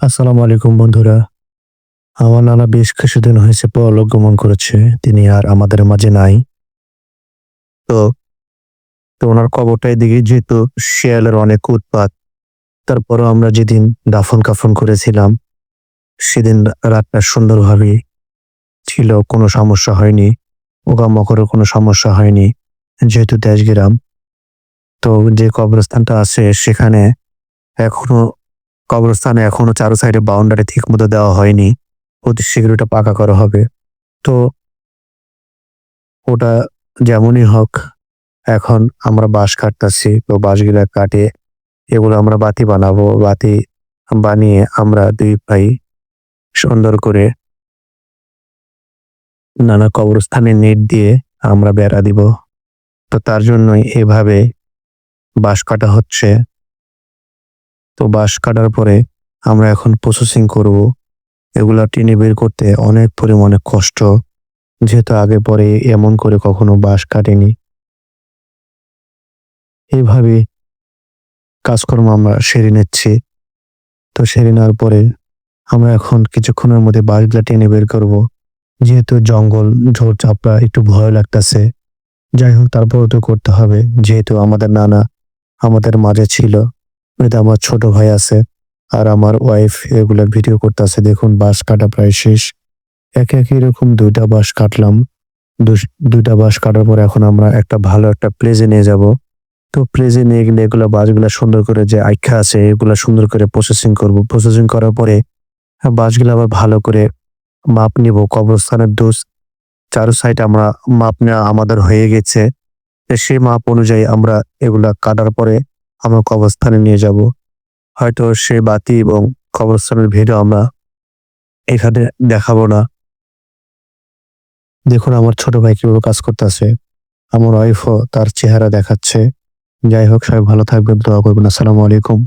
আসসালামু আলাইকুম, বন্ধুরা। আমার নানা বেশ কিছুদিন হয়েছে পরলোক গমন করেছে। তিনি আর আমাদের মাঝে নাই। তো তো ওনার কবরটাই দিকে যেহেতু শিয়ালের অনেক উৎপাত, তারপরও আমরা যেদিন দাফন কাফন করেছিলাম, সেদিন রাতটা সুন্দরভাবে ছিল, কোনো সমস্যা হয়নি পোকামাকড়ের কোনো সমস্যা হয়নি, যেহেতু দেশগ্রাম। তো যে কবরস্থানটা আছে, সেখানে এখনও কবরস্থানে এখনও চারো সাইডে বাউন্ডারি ঠিক মতো দেওয়া হয়নি। অতি শীঘ্র ওটা পাকা করা হবে। তো ওটা যেমনই হোক, এখন আমরা বাঁশ কাটতেছি। তো বাঁশগুলা কাটে, এগুলো আমরা বাতি বানাবো। বাতি বানিয়ে আমরা দুই ভাই সুন্দর করে নানা কবরস্থানে নেট দিয়ে আমরা বেড়া দিব। তো তার জন্যই এভাবে বাঁশ কাটা হচ্ছে। তো বাঁশ কাটার পরে আমরা এখন প্রসেসিং করব। এগুলা টেনে বের করতে অনেক পরিমাণে কষ্ট, যেহেতু আগে পরে এমন করে কখনো বাঁশ কাটেনি। এইভাবে কাজকর্ম আমরা সেরে নিচ্ছি। তো সেরে নেওয়ার পরে আমরা এখন কিছুক্ষণের মধ্যে বাঁশগুলা টেনে বের করব। যেহেতু জঙ্গল, ঝোড় চাপড়া একটু ভয় লাগতেছে। যাই হোক, তারপরেও তো করতে হবে, যেহেতু আমাদের নানা আমাদের মাঝে ছিল। এটা আমার ছোট ভাই আছে আর আমার ওয়াইফ এগুলার ভিডিও করতেছে। দেখুন, বাঁশ কাটা প্রায় শেষ। একে একে এরকম দুইটা বাঁশ কাটলাম। দুইটা বাঁশ কাটার পর এখন আমরা একটা ভালো একটা প্লেজে নিয়ে যাব। তো প্লেজে নিয়ে গেলে এগুলো বাঁশগুলা সুন্দর করে যে আইখা আছে, এগুলা সুন্দর করে প্রসেসিং করব। প্রসেসিং করার পরে বাঁশগুলো আবার ভালো করে মাপ নিব। কবরস্থানের দোষ, চারো সাইড আমরা মাপ নেওয়া আমাদের হয়ে গেছে। সেই মাপ অনুযায়ী আমরা এগুলা কাটার পরে আমরা কবরস্থানে নিয়ে যাব। হয়তো সে বাতি এবং কবরস্থানের ভিডিও আমরা এখানে দেখাবো না। দেখুন, আমার ছোট ভাই কীভাবে কাজ করতেছে। আমার ওয়াইফও তার চেহারা দেখাচ্ছে। যাই হোক, সবাই ভালো থাকবেন, দোয়া করবেন। আসসালামু আলাইকুম।